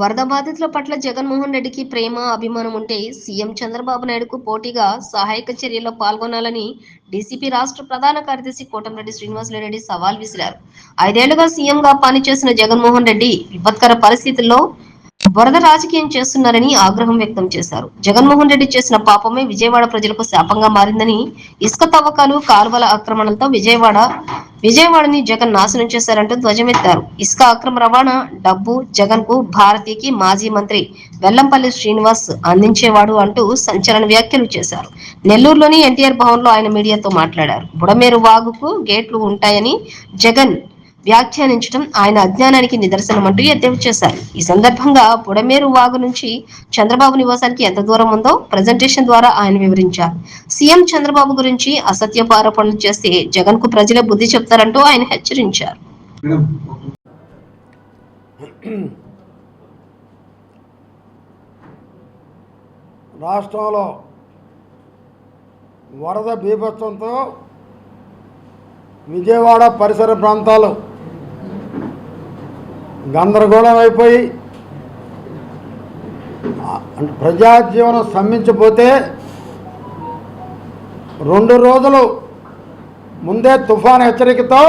వరద బాధితుల పట్ల జగన్మోహన్ రెడ్డికి ప్రేమ అభిమానం ఉంటే సీఎం చంద్రబాబు నాయుడుకు పోటీగా సహాయక చర్యల్లో పాల్గొనాలని డీసీపీ రాష్ట్ర ప్రధాన కార్యదర్శి కోటంరెడ్డి శ్రీనివాసరెడ్డి సవాల్ విసిరారు. ఐదేళ్ళుగా సీఎంగా పనిచేసిన జగన్మోహన్ రెడ్డి విపత్కర పరిస్థితుల్లో వరద రాజకీయం చేస్తున్నారని ఆగ్రహం వ్యక్తం చేశారు. జగన్మోహన్ రెడ్డి చేసిన పాపమే విజయవాడ ప్రజలకు శాపంగా మారిందని ఇసుక తవ్వకాలు కాలువల ఆక్రమణలతో విజయవాడ విజయవాడని జగన్ నాశనం చేశారంటూ ధ్వజమెత్తారు. ఇసుక అక్రమ రవాణా డబ్బు జగన్కు భారతీకి మాజీ మంత్రి వెల్లంపల్లి శ్రీనివాస్ అందించేవాడు అంటూ సంచలన వ్యాఖ్యలు చేశారు. నెల్లూరులోని ఎన్టీఆర్ భవన్లో ఆయన మీడియాతో మాట్లాడారు. బుడమేరు వాగుకు గేట్లు ఉంటాయని జగన్ వ్యాఖ్యానించడం ఆయన అజ్ఞానానికి నిదర్శనమంటూ ఎద్దేవి చేశారు. ఈ సందర్భంగా పుడమేరు వాగు నుంచి చంద్రబాబు నివాసానికి ఎంత దూరం ఉందో ప్రజెంటేషన్ ద్వారా ఆయన వివరించారు. సీఎం చంద్రబాబు గురించి అసత్యపు ఆరోపణలు చేస్తే జగన్కు ప్రజలే బుద్ధి చెప్తారంటూ ఆయన హెచ్చరించారు. రాష్ట్రంలో వరద బీభత్సంతో విజయవాడ పరిసర ప్రాంతాలు గందరగోళం అయిపోయి అంటే ప్రజాజీవనం స్తంభించిపోతే రెండు రోజులు ముందే తుఫాన్ హెచ్చరికతో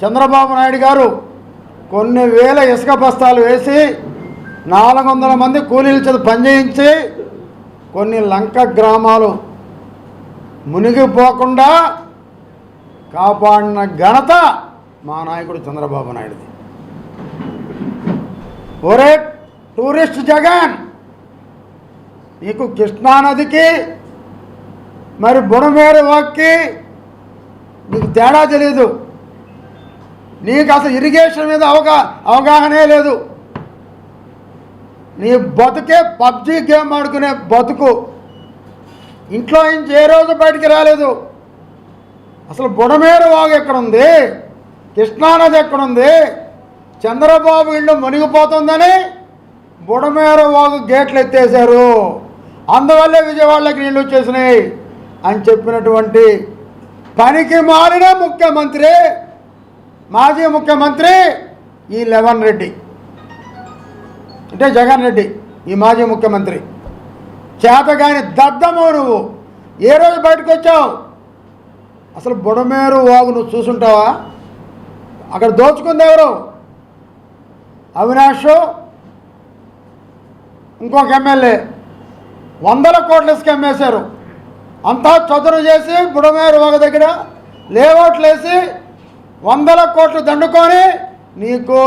చంద్రబాబు నాయుడు గారు కొన్ని వేల ఇసుక బస్తాలు వేసి నాలుగు వందల మంది కూలీల చేత పనిచేయించి కొన్ని లంక గ్రామాలు మునిగిపోకుండా కాపాడిన ఘనత మా నాయకుడు చంద్రబాబు నాయుడుది. ఒరే టూరిస్ట్ జగన్! నీకు కృష్ణానదికి మరి బుడమేరు వాక్కి నీకు తేడా తెలియదు నీకు అసలు ఇరిగేషన్ మీద అవగా అవగాహనే లేదు. నీ బతుకే పబ్జీ గేమ్ ఆడుకునే బతుకు. ఇంట్లో నుంచి ఏ రోజు బయటికి రాలేదు. అసలు బుడమేరు వాగు ఎక్కడుంది? కృష్ణానది ఎక్కడుంది? చంద్రబాబు ఇల్లు మునిగిపోతుందని బుడమేరు వాగు గేట్లు ఎత్తేసారు అందువల్లే విజయవాడలోకి నీళ్ళు వచ్చేసినాయి అని చెప్పినటువంటి పనికి మారిన ముఖ్యమంత్రి మాజీ ముఖ్యమంత్రి ఈ లెవన్ రెడ్డి. అంటే జగన్ రెడ్డి ఈ మాజీ ముఖ్యమంత్రి. చేతగాని దద్దమో నువ్వు. ఏ రోజు బయటకు వచ్చావు? అసలు బుడమేరు వాగు నువ్వు చూసుంటావా? అక్కడ దోచుకుంది ఎవరు? అవినాష్ ఇంకొక ఎమ్మెల్యే. వందల కోట్ల స్కెమ్ వేశారు. అంతా చదురు చేసి బుడమేరు ఒక దగ్గర లేఅవుట్లు వేసి వందల కోట్లు దండుకొని నీకు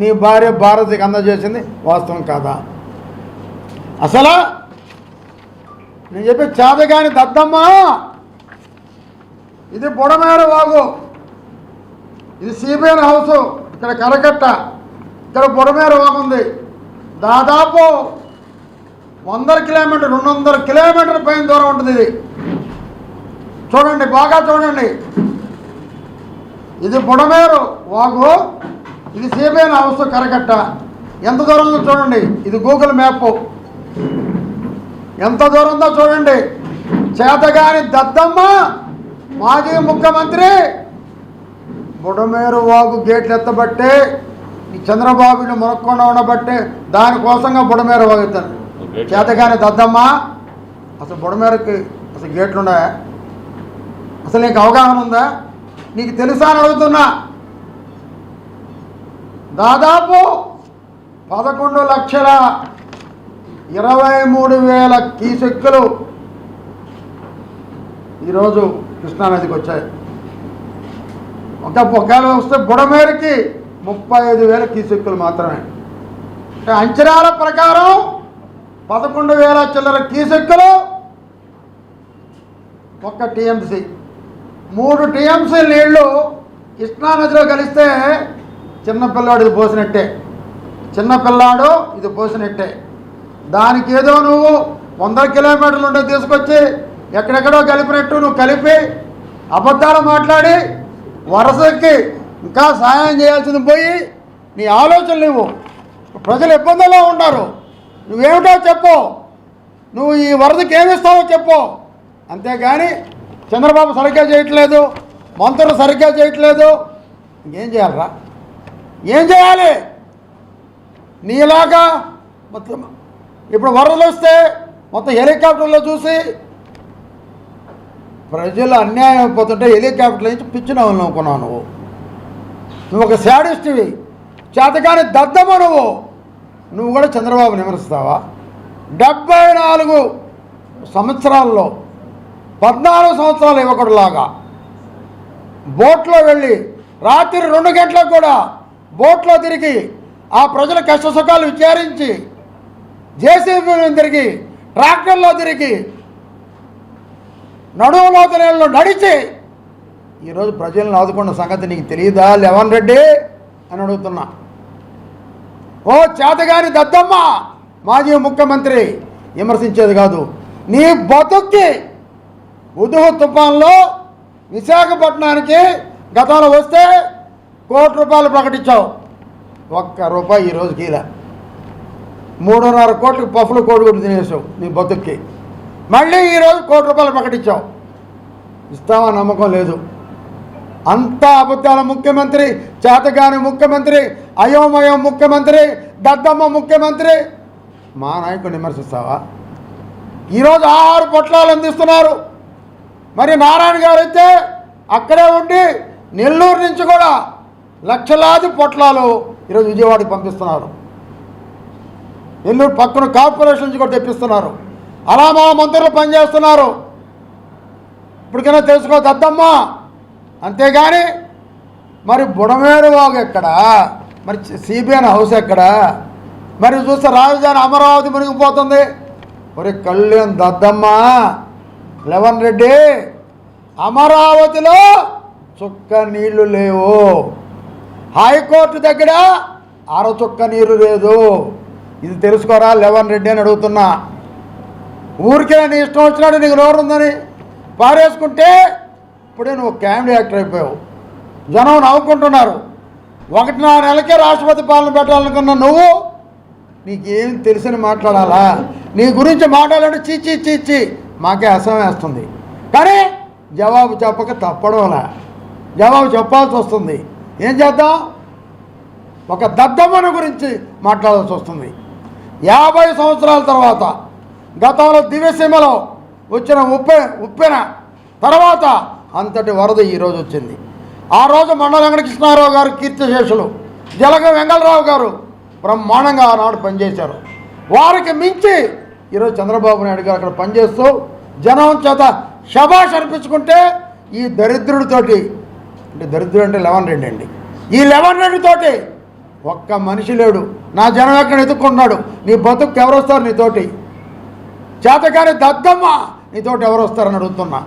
నీ భార్య భారతికి అందజేసింది వాస్తవం కాదా? అసలు నేను చెప్పి చాదగాని దద్దమ్మ ఇది బుడమేరు వాగు. ఇది సిబిఎన్ హౌస్ ఇక్కడ కరకట్ట ఇక్కడ బుడమేరు వాగుంది. దాదాపు వందల కిలోమీటర్ రెండు వందల కిలోమీటర్ పైన దూరం ఉంటుంది ఇది. చూడండి బాగా చూడండి. ఇది బుడమేరు వాగు ఇది సిబిఎన్ హౌస్ కరకట్ట. ఎంత దూరం ఉందో చూడండి ఇది గూగుల్ మ్యాప్. ఎంత దూరం ఉందో చూడండి. చేతగాని దద్దమ్మ మాజీ ముఖ్యమంత్రి బుడమేరు వాగు గేట్లు ఎత్తబట్టే ఈ చంద్రబాబుని మునక్కుండా ఉండబట్టే దానికోసంగా బుడమేరు వాగు ఎత్తాను చేతగాని దద్దమ్మ అసలు బుడమేరుకి అసలు గేట్లు ఉన్నాయా? అసలు నీకు అవగాహన ఉందా? నీకు తెలుసా అని అడుగుతున్నా. దాదాపు పదకొండు లక్షల ఇరవై మూడు వేల కీసెక్కులు ఈరోజు కృష్ణానదికి వచ్చాయి. ఒక ఒకవేళ వస్తే బుడమేరకి ముప్పై ఐదు వేల కీసెక్కులు మాత్రమే. అంచనాల ప్రకారం పదకొండు వేల చిల్లర కీసెక్కులు ఒక్క టీఎంసీ. మూడు టీఎంసీ నీళ్ళు కృష్ణానదిలో కలిస్తే చిన్నపిల్లాడు ఇది పోసినట్టే. చిన్నపిల్లాడు ఇది పోసినట్టే. దానికి ఏదో నువ్వు వందల కిలోమీటర్లు ఉంటే తీసుకొచ్చి ఎక్కడెక్కడో కలిపినట్టు నువ్వు కలిపి అబద్ధాలు మాట్లాడి వరసకి ఇంకా సహాయం చేయాల్సింది పోయి నీ ఆలోచనలు లేవు ప్రజలు ఇబ్బందుల్లో ఉన్నారు నువ్వేమిటో చెప్పు. నువ్వు ఈ వరదకి ఏమిస్తావో చెప్పు. అంతేగాని చంద్రబాబు సరిగ్గా చేయట్లేదు మంత్రులు సరిగ్గా చేయట్లేదు. ఏం చేయాలరా? ఏం చేయాలి? నీలాగా మొత్తం ఇప్పుడు వరదలు వస్తే మొత్తం హెలికాప్టర్లో చూసి ప్రజలు అన్యాయం అయిపోతుంటే హెలికాప్టర్ నుంచి పిచ్చిన అనుకున్నావు నువ్వు? నువ్వు ఒక శాడిస్ట్వి. చేతకాని దద్దమ్మ నువ్వు. నువ్వు కూడా చంద్రబాబు విమర్శిస్తావా? డెబ్బై నాలుగు సంవత్సరాల్లో పద్నాలుగు సంవత్సరాలు యువకుడులాగా బోట్లో వెళ్ళి రాత్రి రెండు గంటలకు కూడా బోట్లో తిరిగి ఆ ప్రజల కష్ట సుఖాలు విచారించి జేసీబీ తిరిగి ట్రాక్టర్లో తిరిగి నడువులోత నీళ్ళలో నడిచి ఈరోజు ప్రజలను ఆదుకున్న సంగతి నీకు తెలియదా లెవన్ రెడ్డి అని అడుగుతున్నా. ఓ చేతగాని దద్దమ్మ మాజీ ముఖ్యమంత్రి విమర్శించేది కాదు. నీ బతుక్కి ఉదుహు తుఫాన్లో విశాఖపట్నానికి గతంలో వస్తే కోటి రూపాయలు ప్రకటించావు. ఒక్క రూపాయి ఈరోజు కీలా. మూడున్నర కోట్లకు పఫ్లు కోడిగుడ్డు తినేసావు నీ బతుక్కి. మళ్ళీ ఈరోజు కోటి రూపాయలు ప్రకటించాం. ఇస్తామా నమ్మకం లేదు. అంతా అబద్ధాల ముఖ్యమంత్రి చేతగాని ముఖ్యమంత్రి అయోమయం ముఖ్యమంత్రి దద్దమ్మ ముఖ్యమంత్రి. మా నాయకుడిని విమర్శిస్తావా? ఈరోజు ఆరు పొట్లాలు అందిస్తున్నారు. మరి నారాయణ గారు అయితే అక్కడే ఉండి నెల్లూరు నుంచి కూడా లక్షలాది పొట్లాలు ఈరోజు విజయవాడకి పంపిస్తున్నారు. నెల్లూరు పక్కన కార్పొరేషన్ నుంచి కూడా తెప్పిస్తున్నారు. అలా మా మంత్రులు పనిచేస్తున్నారు. ఇప్పటికైనా తెలుసుకో దద్దమ్మ. అంతేగాని మరి బుడమేరు వాగు ఎక్కడ? మరి సిబిఐ హౌస్ ఎక్కడ? మరి చూస్తే రాజధాని అమరావతి మునిగిపోతుంది. మరి కళ్యాణ్ దద్దమ్మ లెవన్ రెడ్డి అమరావతిలో చుక్క నీళ్ళు లేవు. హైకోర్టు దగ్గర అర చుక్క నీరు లేదు. ఇది తెలుసుకోరా? లెవన్ రెడ్డి అని అడుగుతున్నా. ఊరికే నీ ఇష్టం వచ్చినాడు నీకు నోరు ఉందని పారేసుకుంటే ఇప్పుడే నువ్వు కామెడీ యాక్టర్ అయిపోయావు. జనం నవ్వుకుంటున్నారు. ఒకటిన్నర నెలకే రాష్ట్రపతి పాలన పెట్టాలనుకున్న నువ్వు నీకేం తెలిసిన మాట్లాడాలా? నీ గురించి మాట్లాడాలంటే చీచి చీచి మాకే అసహమేస్తుంది కానీ జవాబు చెప్పక తప్పడంలా. జవాబు చెప్పాల్సి వస్తుంది. ఏం చేద్దాం? ఒక దద్దమ్మను గురించి మాట్లాడాల్సి వస్తుంది. యాభై సంవత్సరాల తర్వాత గతంలో దివ్యసీమలో వచ్చిన ఉప్పె ఉప్పెన తర్వాత అంతటి వరద ఈరోజు వచ్చింది. ఆ రోజు మండల వెంకటకృష్ణారావు గారు కీర్తిశేషులు జలగ వెంగళరావు గారు బ్రహ్మాండంగా ఆనాడు పనిచేశారు. వారికి మించి ఈరోజు చంద్రబాబు నాయుడు గారు అక్కడ పనిచేస్తూ జనం చేత శబాష్ అనిపించుకుంటే ఈ దరిద్రుడితోటి అంటే దరిద్రుడు అంటే లెవెన్ రెడ్డి అండి. ఈ లెవెన్ రెడ్డితోటి ఒక్క మనిషి లేడు. నా జనం ఎక్కడ ఎదుర్కొన్నాడు నీ బతుకు ఎవరు వస్తారు నీతోటి చేతకాని దద్దమ్మ నీతోటి ఎవరు వస్తారని అడుగుతున్నా.